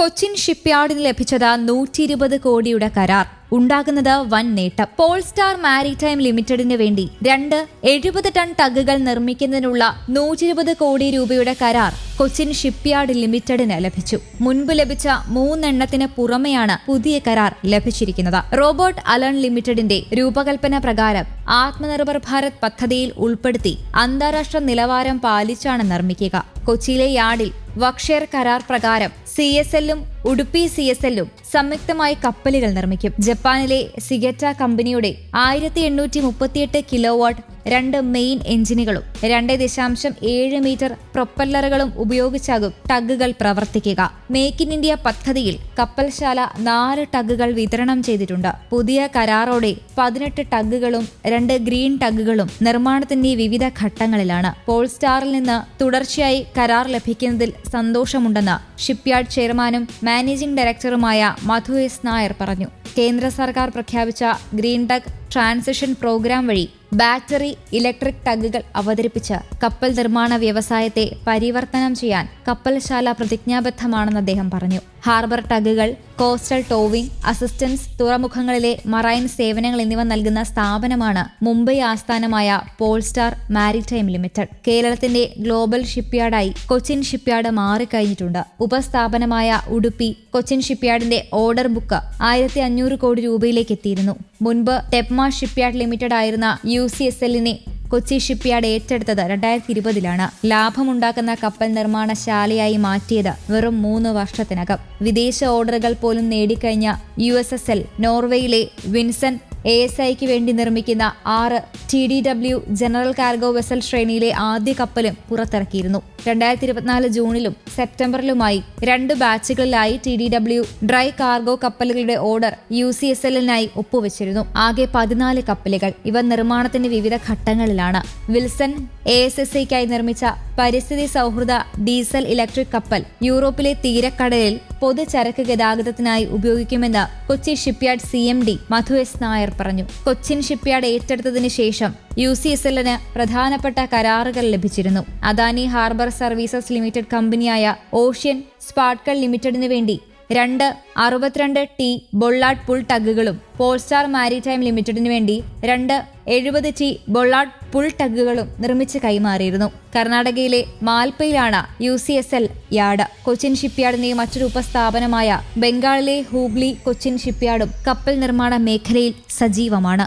കൊച്ചിൻ ഷിപ്പ്യാർഡിന് ലഭിച്ചത് നൂറ്റി ഇരുപത് കോടിയുടെ കരാർ. ഉണ്ടാകുന്നത് വൻ നേട്ടം. പോൾസ്റ്റാർ മാരിടൈം ലിമിറ്റഡിന് വേണ്ടി രണ്ട് എഴുപത് ടൺ ടഗുകൾ നിർമ്മിക്കുന്നതിനുള്ള നൂറ്റി ഇരുപത് കോടി രൂപയുടെ കരാർ കൊച്ചിൻ ഷിപ്പ്യാർഡ് ലിമിറ്റഡിന് ലഭിച്ചു. മുൻപ് ലഭിച്ച മൂന്നെണ്ണത്തിന് പുറമെയാണ് പുതിയ കരാർ ലഭിച്ചിരിക്കുന്നത്. റോബോട്ട് അലൺ ലിമിറ്റഡിന്റെ രൂപകൽപ്പന പ്രകാരം ആത്മനിർഭർ ഭാരത് പദ്ധതിയിൽ ഉൾപ്പെടുത്തി അന്താരാഷ്ട്ര നിലവാരം പാലിച്ചാണ് നിർമ്മിക്കുക. കൊച്ചിയിലെ യാർഡിൽ വക്ഷേർ കരാർ പ്രകാരം സി എസ് എല്ലും ഉടുപ്പി സി എസ് എല്ലും സംയുക്തമായി കപ്പലുകൾ നിർമ്മിക്കും. ജപ്പാനിലെ സിഗറ്റ കമ്പനിയുടെ ആയിരത്തി എണ്ണൂറ്റി മുപ്പത്തിയെട്ട് കിലോ വാട്ട് രണ്ട് മെയിൻ എഞ്ചിനുകളും രണ്ട് ദശാംശം ഏഴ് മീറ്റർ പ്രൊപ്പല്ലറുകളും ഉപയോഗിച്ചാകും ടഗുകൾ പ്രവർത്തിക്കുക. മേക്ക് ഇൻ ഇന്ത്യ പദ്ധതിയിൽ കപ്പൽശാല നാല് ടഗുകൾ വിതരണം ചെയ്തിട്ടുണ്ട്. പുതിയ കരാറോടെ പതിനെട്ട് ടഗുകളും രണ്ട് ഗ്രീൻ ടഗുകളും നിർമ്മാണത്തിന്റെ വിവിധ ഘട്ടങ്ങളിലാണ്. പോൾസ്റ്റാറിൽ നിന്ന് തുടർച്ചയായി കരാർ ലഭിക്കുന്നതിൽ സന്തോഷമുണ്ടെന്ന് ഷിപ്പ്യാർഡ് ചെയർമാനും മാനേജിംഗ് ഡയറക്ടറുമായ മധു എസ് നായർ പറഞ്ഞു. കേന്ദ്ര സർക്കാർ പ്രഖ്യാപിച്ച ഗ്രീൻ ടഗ് ട്രാൻസിഷൻ പ്രോഗ്രാം വഴി ബാറ്ററി ഇലക്ട്രിക് ടഗുകൾ അവതരിപ്പിച്ച് കപ്പൽ നിർമ്മാണ വ്യവസായത്തെ പരിവർത്തനം ചെയ്യാൻ കപ്പൽശാല പ്രതിജ്ഞാബദ്ധമാണെന്ന് അദ്ദേഹം പറഞ്ഞു. ഹാർബർ ടഗുകൾ കോസ്റ്റൽ ടോവിംഗ് അസിസ്റ്റൻസ് തുറമുഖങ്ങളിലെ മറൈൻ സേവനങ്ങൾ എന്നിവ നൽകുന്ന സ്ഥാപനമാണ് മുംബൈ ആസ്ഥാനമായ പോൾസ്റ്റാർ മാരിടൈം ലിമിറ്റഡ്. കേരളത്തിന്റെ ഗ്ലോബൽ ഷിപ്പ്യാർഡായി കൊച്ചിൻ ഷിപ്പ്യാർഡ് മാറിക്കഴിഞ്ഞിട്ടുണ്ട്. ഉപസ്ഥാപനമായ ഉടുപ്പി കൊച്ചിൻ ഷിപ്പ്യാർഡിന്റെ ഓർഡർ ബുക്ക് ആയിരത്തി അഞ്ഞൂറ് കോടി രൂപയിലേക്ക് എത്തിയിരുന്നു. മുൻപ് ടെപ്മ ഷിപ്പ്യാർഡ് ലിമിറ്റഡ് ആയിരുന്ന യു സി എസ് എല്ലിനെ കൊച്ചി ഷിപ്പ്യാർഡ് ഏറ്റെടുത്തത് രണ്ടായിരത്തി ഇരുപതിലാണ് ലാഭമുണ്ടാക്കുന്ന കപ്പൽ നിർമ്മാണശാലയായി മാറ്റിയത് വെറും മൂന്ന് വർഷത്തിനകം. വിദേശ ഓർഡറുകൾ പോലും നേടിക്കഴിഞ്ഞ യു എസ് എസ് എൽ നോർവേയിലെ വിൻസൺ എ എസ് ഐക്ക് വേണ്ടി നിർമ്മിക്കുന്ന ആറ് T D W general cargo vessel ശ്രേണിയിലെ ആദ്യ കപ്പലും പുറത്തിറക്കിയിരുന്നു. രണ്ടായിരത്തി ഇരുപത്തിനാല് ജൂണിലും സെപ്റ്റംബറിലുമായി രണ്ട് ബാച്ചുകളിലായി T D W dry cargo കപ്പലുകളുടെ ഓർഡർ യു സി എസ് എല്ലിനായി ഒപ്പുവെച്ചിരുന്നു. ആകെ പതിനാല് കപ്പലുകൾ. ഇവ നിർമ്മാണത്തിന്റെ വിവിധ ഘട്ടങ്ങളിലാണ്. വിൽസൺ എ എസ് എസ് ഐക്കായി നിർമ്മിച്ച പരിസ്ഥിതി സൗഹൃദ ഡീസൽ ഇലക്ട്രിക് കപ്പൽ യൂറോപ്പിലെ തീരക്കടലിൽ പൊതുചരക്ക് ഗതാഗതത്തിനായി ഉപയോഗിക്കുമെന്ന് Kochi shipyard C M D Madhu S Nair പറഞ്ഞു. കൊച്ചിൻ ഷിപ്പ്യാർഡ് ഏറ്റെടുത്തതിന് ശേഷം യു സി എസ് എല്ലിന് പ്രധാനപ്പെട്ട കരാറുകൾ ലഭിച്ചിരുന്നു. അദാനി ഹാർബർ സർവീസസ് ലിമിറ്റഡ് കമ്പനിയായ ഓഷ്യൻ സ്പാർക്കൽ ലിമിറ്റഡിന് വേണ്ടി രണ്ട് അറുപത്തിരണ്ട് ടി ബൊള്ളാട്ട് പുൾ ടഗുകളും പോൾസ്റ്റാർ മാരിടൈം ലിമിറ്റഡിന് വേണ്ടി രണ്ട് എഴുപത് ടി ബൊള്ളാട്ട് പുൾ ടഗുകളും നിർമ്മിച്ച് കൈമാറിയിരുന്നു. കർണാടകയിലെ മാൽപ്പയിലാണ് U C S L yard. Cochin ഷിപ്പ്യാർഡിന്റെ മറ്റൊരു ഉപസ്ഥാപനമായ ബംഗാളിലെ ഹൂഗ്ലി കൊച്ചിൻ ഷിപ്പ്യാർഡും കപ്പൽ നിർമ്മാണ മേഖലയിൽ സജീവമാണ്.